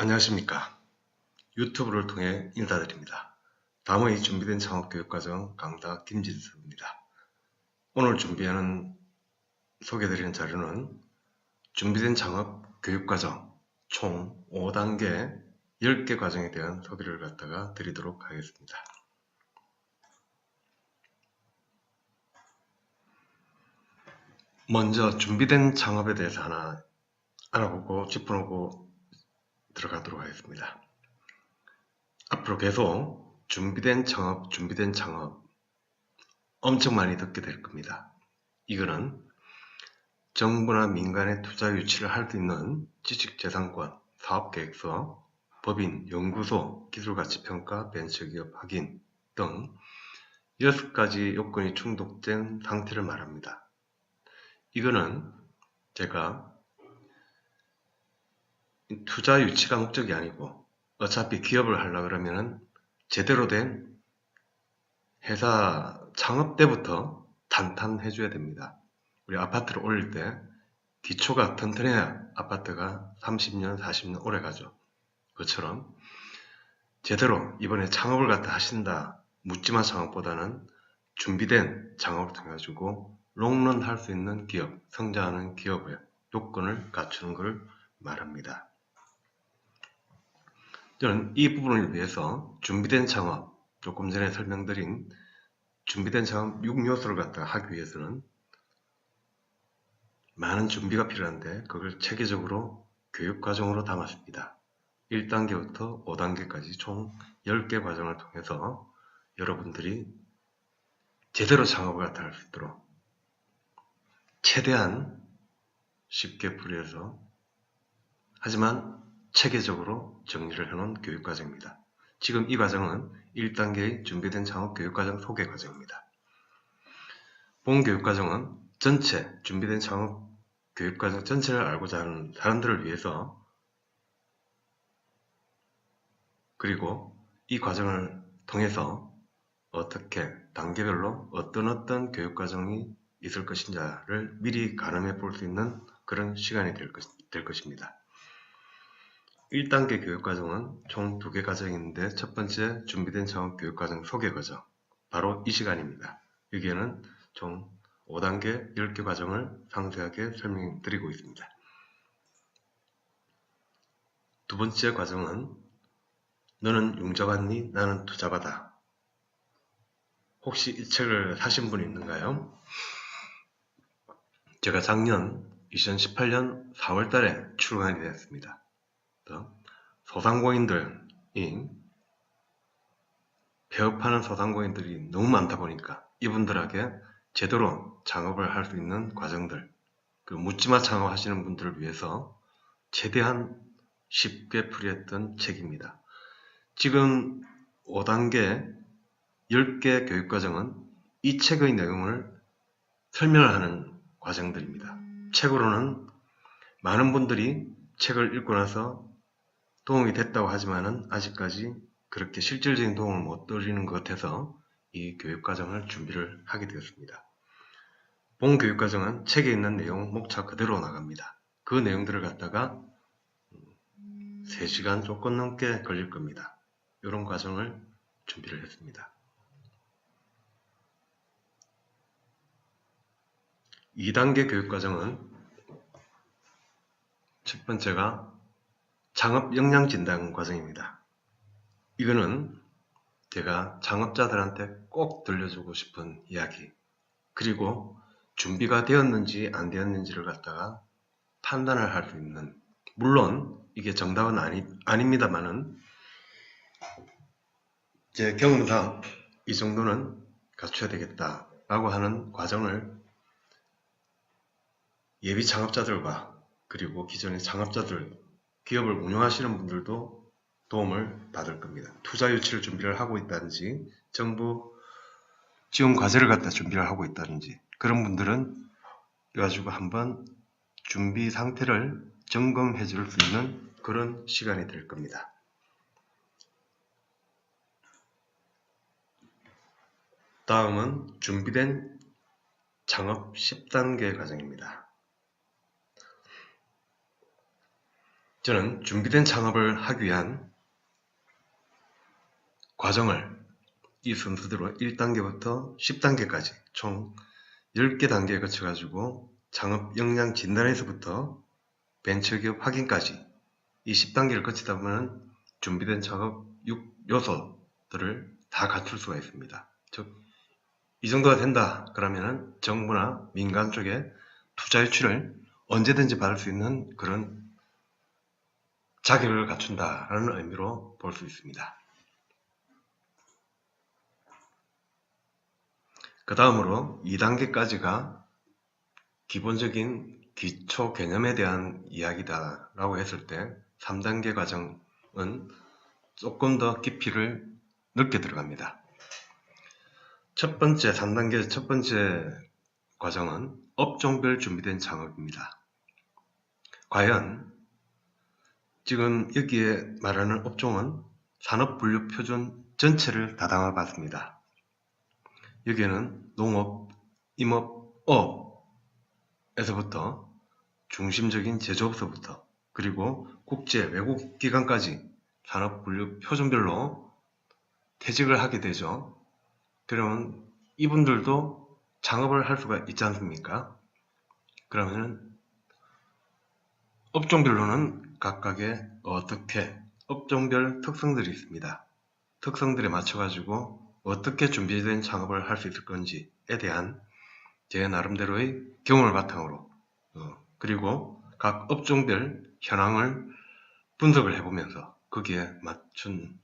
안녕하십니까. 유튜브를 통해 인사드립니다. 다음의 준비된 창업교육과정 강사 김진수입니다. 오늘 준비하는 소개드리는 자료는 준비된 창업 교육과정 총 5단계 10개 과정에 대한 소개를 갖다가 드리도록 하겠습니다. 먼저 준비된 창업에 대해서 하나 알아보고 짚어놓고 들어가도록 하겠습니다. 앞으로 계속 준비된 창업, 준비된 창업 엄청 많이 듣게 될 겁니다. 이거는 정부나 민간의 투자 유치를 할 수 있는 지식재산권, 사업계획서, 법인, 연구소, 기술가치평가, 벤처기업 확인 등 6가지 요건이 충족된 상태를 말합니다. 이거는 제가 투자 유치가 목적이 아니고 어차피 기업을 하려 그러면은 제대로 된 회사 창업 때부터 탄탄해 줘야 됩니다. 우리 아파트를 올릴 때 기초가 튼튼해야 아파트가 30년, 40년 오래 가죠. 그처럼 제대로 이번에 창업을 갖다 하신다 묻지마 창업보다는 준비된 창업을 통해 가지고 롱런 할 수 있는 기업, 성장하는 기업의 요건을 갖추는 것을 말합니다. 저는 이 부분을 위해서 준비된 창업, 조금 전에 설명드린 준비된 창업 6요소를 갖다 하기 위해서는 많은 준비가 필요한데 그걸 체계적으로 교육 과정으로 담았습니다. 1단계부터 5단계까지 총 10개 과정을 통해서 여러분들이 제대로 창업을 갖다 할수 있도록 최대한 쉽게 풀이해서 하지만 체계적으로 정리를 해놓은 교육과정입니다. 지금 이 과정은 1단계의 준비된 창업 교육과정 소개 과정입니다. 본 교육과정은 전체 준비된 창업 교육과정 전체를 알고자 하는 사람들을 위해서 그리고 이 과정을 통해서 어떻게 단계별로 어떤 어떤 교육과정이 있을 것인지를 미리 가늠해 볼 수 있는 그런 시간이 될, 것, 될 것입니다. 1단계 교육과정은 총 두 개 과정인데 첫 번째 준비된 창업 교육과정 소개 과정 바로 이 시간입니다. 여기에는 총 5단계 10개 과정을 상세하게 설명드리고 있습니다. 두 번째 과정은 너는 융자받니? 나는 투자받아. 혹시 이 책을 사신 분 있는가요? 제가 작년 2018년 4월 달에 출간이 되었습니다. 소상공인들이 폐업하는 소상공인들이 너무 많다 보니까 이분들에게 제대로 창업을 할 수 있는 과정들 그 묻지마 창업하시는 분들을 위해서 최대한 쉽게 풀이했던 책입니다. 지금 5단계 10개 교육과정은 이 책의 내용을 설명을 하는 과정들입니다. 책으로는 많은 분들이 책을 읽고 나서 도움이 됐다고 하지만은 아직까지 그렇게 실질적인 도움을 못 드리는 것 같아서 이 교육과정을 준비를 하게 되었습니다. 본 교육과정은 책에 있는 내용 목차 그대로 나갑니다. 그 내용들을 갖다가 3시간 조금 넘게 걸릴 겁니다. 이런 과정을 준비를 했습니다. 2단계 교육과정은 첫 번째가 창업 역량 진단 과정입니다. 이거는 제가 창업자들한테 꼭 들려주고 싶은 이야기 그리고 준비가 되었는지 안 되었는지를 갖다가 판단을 할 수 있는 물론 이게 정답은 아니, 아닙니다만은 제 경험상 이 정도는 갖춰야 되겠다 라고 하는 과정을 예비 창업자들과 그리고 기존의 창업자들 기업을 운영하시는 분들도 도움을 받을 겁니다. 투자 유치를 준비를 하고 있다든지 정부 지원 과제를 갖다 준비를 하고 있다든지 그런 분들은 가지고 한번 준비 상태를 점검해 줄 수 있는 그런 시간이 될 겁니다. 다음은 준비된 창업 10단계 과정입니다. 저는 준비된 창업을 하기 위한 과정을 이 순서대로 1단계부터 10단계까지 총 10개 단계에 거쳐가지고 창업 역량 진단에서부터 벤처기업 확인까지 이 10단계를 거치다 보면 준비된 창업 6 요소들을 다 갖출 수가 있습니다. 즉, 이 정도가 된다 그러면 정부나 민간 쪽에 투자 유치를 언제든지 받을 수 있는 그런 자격을 갖춘다라는 의미로 볼 수 있습니다. 그 다음으로 2단계까지가 기본적인 기초 개념에 대한 이야기다 라고 했을 때 3단계 과정은 조금 더 깊이를 넓게 들어갑니다. 첫 번째 3단계 첫 번째 과정은 업종별 준비된 창업입니다. 과연 지금 여기에 말하는 업종은 산업분류표준 전체를 다 담아봤습니다. 여기에는 농업, 임업, 어에서부터 중심적인 제조업서부터 그리고 국제 외국 기관까지 산업 분류 표준별로 퇴직을 하게 되죠. 그러면 이분들도 창업을 할 수가 있지 않습니까? 그러면 업종별로는 각각의 어떻게 업종별 특성들이 있습니다. 특성들에 맞춰가지고 어떻게 준비된 창업을 할 수 있을 건지에 대한 제 나름대로의 경험을 바탕으로 어, 그리고 각 업종별 현황을 분석을 해보면서 거기에 맞춘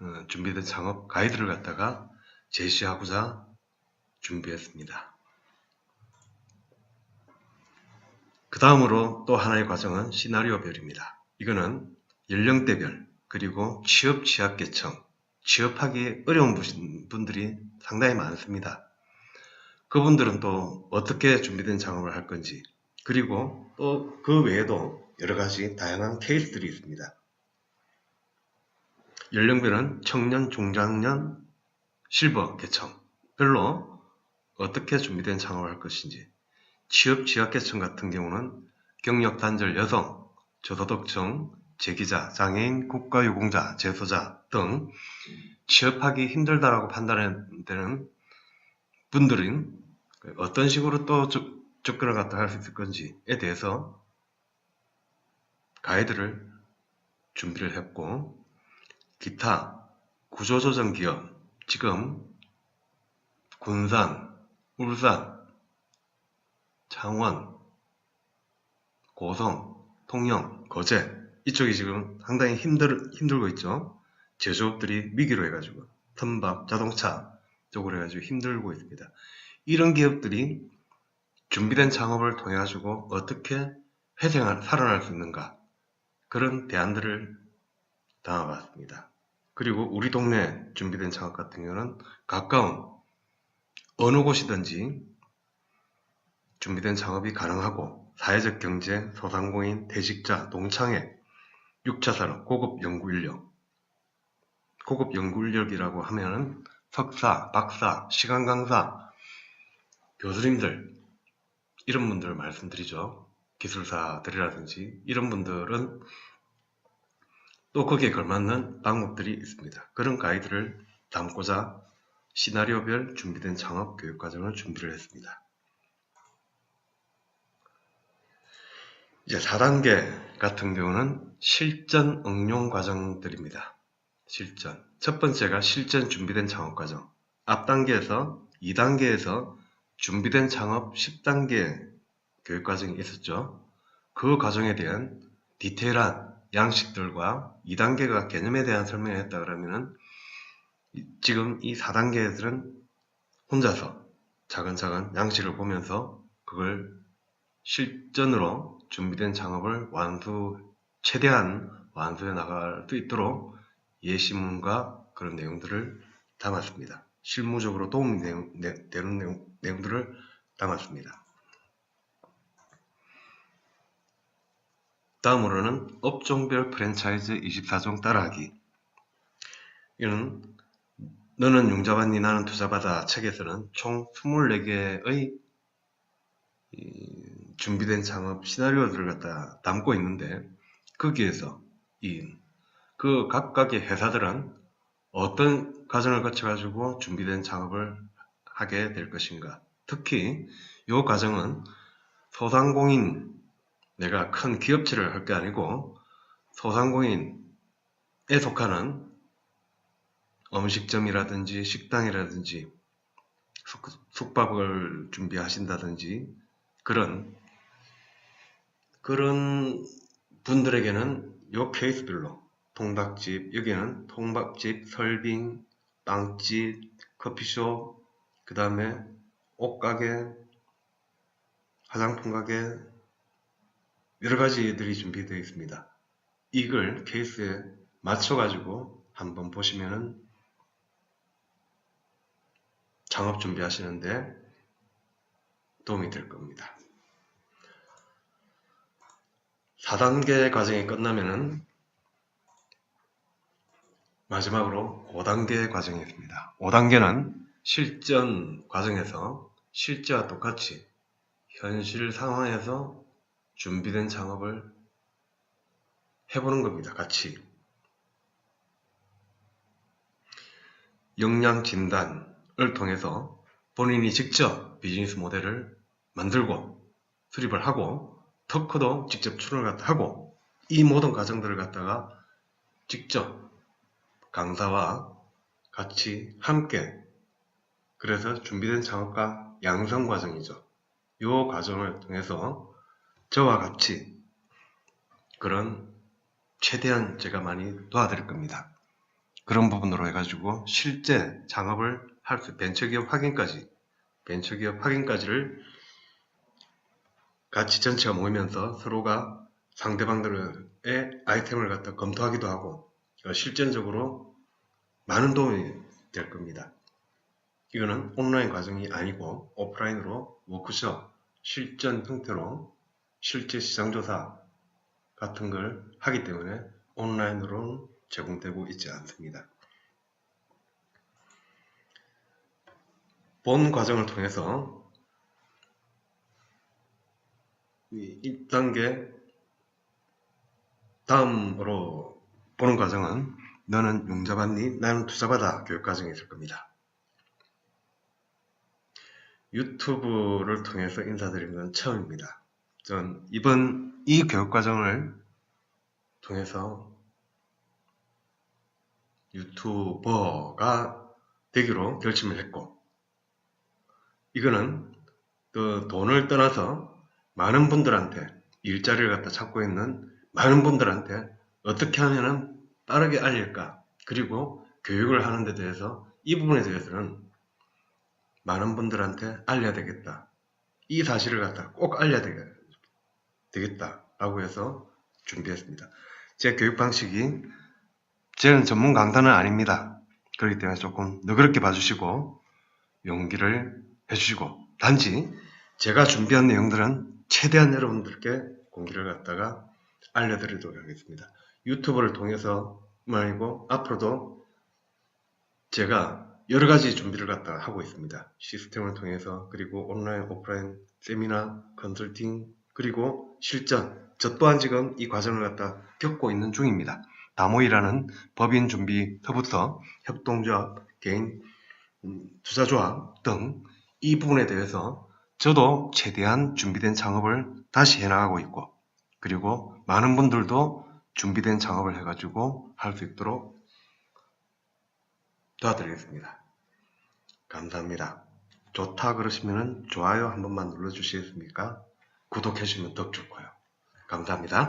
어, 준비된 창업 가이드를 갖다가 제시하고자 준비했습니다. 그 다음으로 또 하나의 과정은 시나리오별입니다. 이거는 연령대별 그리고 취업 취약계층 취업하기 어려운 분들이 상당히 많습니다. 그분들은 또 어떻게 준비된 작업을 할 건지 그리고 또 그 외에도 여러 가지 다양한 케이스들이 있습니다. 연령별은 청년, 중장년, 실버 계층 별로 어떻게 준비된 창업을 할 것인지 취업 취약계층 같은 경우는 경력 단절 여성, 저소득층, 재기자, 장애인, 국가유공자, 재소자 등 취업하기 힘들다라고 판단되는 분들은 어떤 식으로 또 접근을 갖다 할 수 있을 건지에 대해서 가이드를 준비를 했고 기타 구조조정 기업 지금 군산, 울산, 창원, 고성, 통영, 거제 이쪽이 지금 상당히 힘들, 힘들고 있죠. 제조업들이 위기로 해가지고 텀밥, 자동차 쪽으로 해가지고 힘들고 있습니다. 이런 기업들이 준비된 창업을 통해 가지고 어떻게 회생할, 살아날 수 있는가 그런 대안들을 담아봤습니다. 그리고 우리 동네 준비된 창업 같은 경우는 가까운 어느 곳이든지 준비된 창업이 가능하고 사회적 경제, 소상공인, 대직자, 농창에 6차 산업, 고급 연구 인력. 고급 연구 인력이라고 하면 석사, 박사, 시간 강사, 교수님들 이런 분들을 말씀드리죠. 기술사들이라든지 이런 분들은 또 거기에 걸맞는 방법들이 있습니다. 그런 가이드를 담고자 시나리오별 준비된 창업 교육 과정을 준비를 했습니다. 이제 4단계 같은 경우는 실전 응용 과정들입니다. 실전. 첫 번째가 실전 준비된 창업 과정. 앞 단계에서 2단계에서 준비된 창업 10단계 교육 과정이 있었죠. 그 과정에 대한 디테일한 양식들과 2단계가 개념에 대한 설명을 했다 그러면은 지금 이 4단계에서는 혼자서 차근차근 양식을 보면서 그걸 실전으로 준비된 창업을 완수, 최대한 완수해 나갈 수 있도록 예시문과 그런 내용들을 담았습니다. 실무적으로 도움이 되는 내용, 내용 들을 담았습니다. 다음으로는 업종별 프랜차이즈 24종 따라하기. 이는 너는 융자받니 나는 투자받아 책에서는 총 24개의 준비된 창업 시나리오들을 갖다 담고 있는데 거기에서 이 그 각각의 회사들은 어떤 과정을 거쳐 가지고 준비된 창업을 하게 될 것인가. 특히 이 과정은 소상공인 내가 큰 기업체를 할 게 아니고 소상공인에 속하는 음식점이라든지 식당이라든지 숙, 숙박을 준비하신다든지 그런 그런 분들에게는 요 케이스별로 통닭집 여기는 통밥집, 설빙, 빵집, 커피숍 그 다음에 옷가게, 화장품 가게 여러 가지들이 준비되어 있습니다. 이걸 케이스에 맞춰가지고 한번 보시면은 창업 준비하시는데 도움이 될 겁니다. 4단계 과정이 끝나면은 마지막으로 5단계 과정이 있습니다. 5단계는 실전 과정에서 실제와 똑같이 현실 상황에서 준비된 창업을 해보는 겁니다. 같이. 역량 진단을 통해서 본인이 직접 비즈니스 모델을 만들고 수립을 하고 터크도 직접 출원을 하고 이 모든 과정들을 갖다가 직접 강사와 같이 함께 그래서 준비된 창업가 양성 과정이죠. 이 과정을 통해서 저와 같이 그런 최대한 제가 많이 도와드릴 겁니다. 그런 부분으로 해가지고 실제 창업을 할 수, 벤처기업 확인까지, 벤처기업 확인까지를 같이 전체가 모이면서 서로가 상대방들의 아이템을 갖다 검토하기도 하고 어, 실전적으로 많은 도움이 될 겁니다. 이거는 온라인 과정이 아니고 오프라인으로 워크숍, 실전 형태로 실제 시장조사 같은 걸 하기 때문에 온라인으로는 제공되고 있지 않습니다. 본 과정을 통해서 이 1단계 다음으로 보는 과정은 너는 용자받니? 나는 투자받아 교육 과정이 있을 겁니다. 유튜브를 통해서 인사드린 건 처음입니다. 전 이번 이 교육 과정을 통해서 유튜버가 되기로 결심을 했고 이거는 그 돈을 떠나서 많은 분들한테 일자리를 갖다 찾고 있는 많은 분들한테 어떻게 하면은 빠르게 알릴까? 그리고 교육을 하는 데 대해서 이 부분에 대해서는 많은 분들한테 알려야 되겠다. 이 사실을 갖다 꼭 알려야 되겠다 라고 해서 준비했습니다. 제 교육 방식이 저는 전문 강사는 아닙니다. 그렇기 때문에 조금 너그럽게 봐주시고 용기를 해주시고 단지 제가 준비한 내용들은 최대한 여러분들께 공기를 갖다가 알려드리도록 하겠습니다. 유튜브를 통해서만 아니고 앞으로도 제가 여러 가지 준비를 갖다가 하고 있습니다. 시스템을 통해서 그리고 온라인, 오프라인, 세미나, 컨설팅 그리고 실전 저 또한 지금 이 과정을 갖다 겪고 있는 중입니다. 다모이라는 법인 준비서부터 협동조합, 개인 음, 투자조합 등 이 부분에 대해서 저도 최대한 준비된 창업을 다시 해나가고 있고 그리고 많은 분들도 준비된 창업을 해가지고 할 수 있도록 도와드리겠습니다. 감사합니다. 좋다 그러시면 좋아요 한 번만 눌러주시겠습니까? 구독해 주시면 더 좋고요. 감사합니다.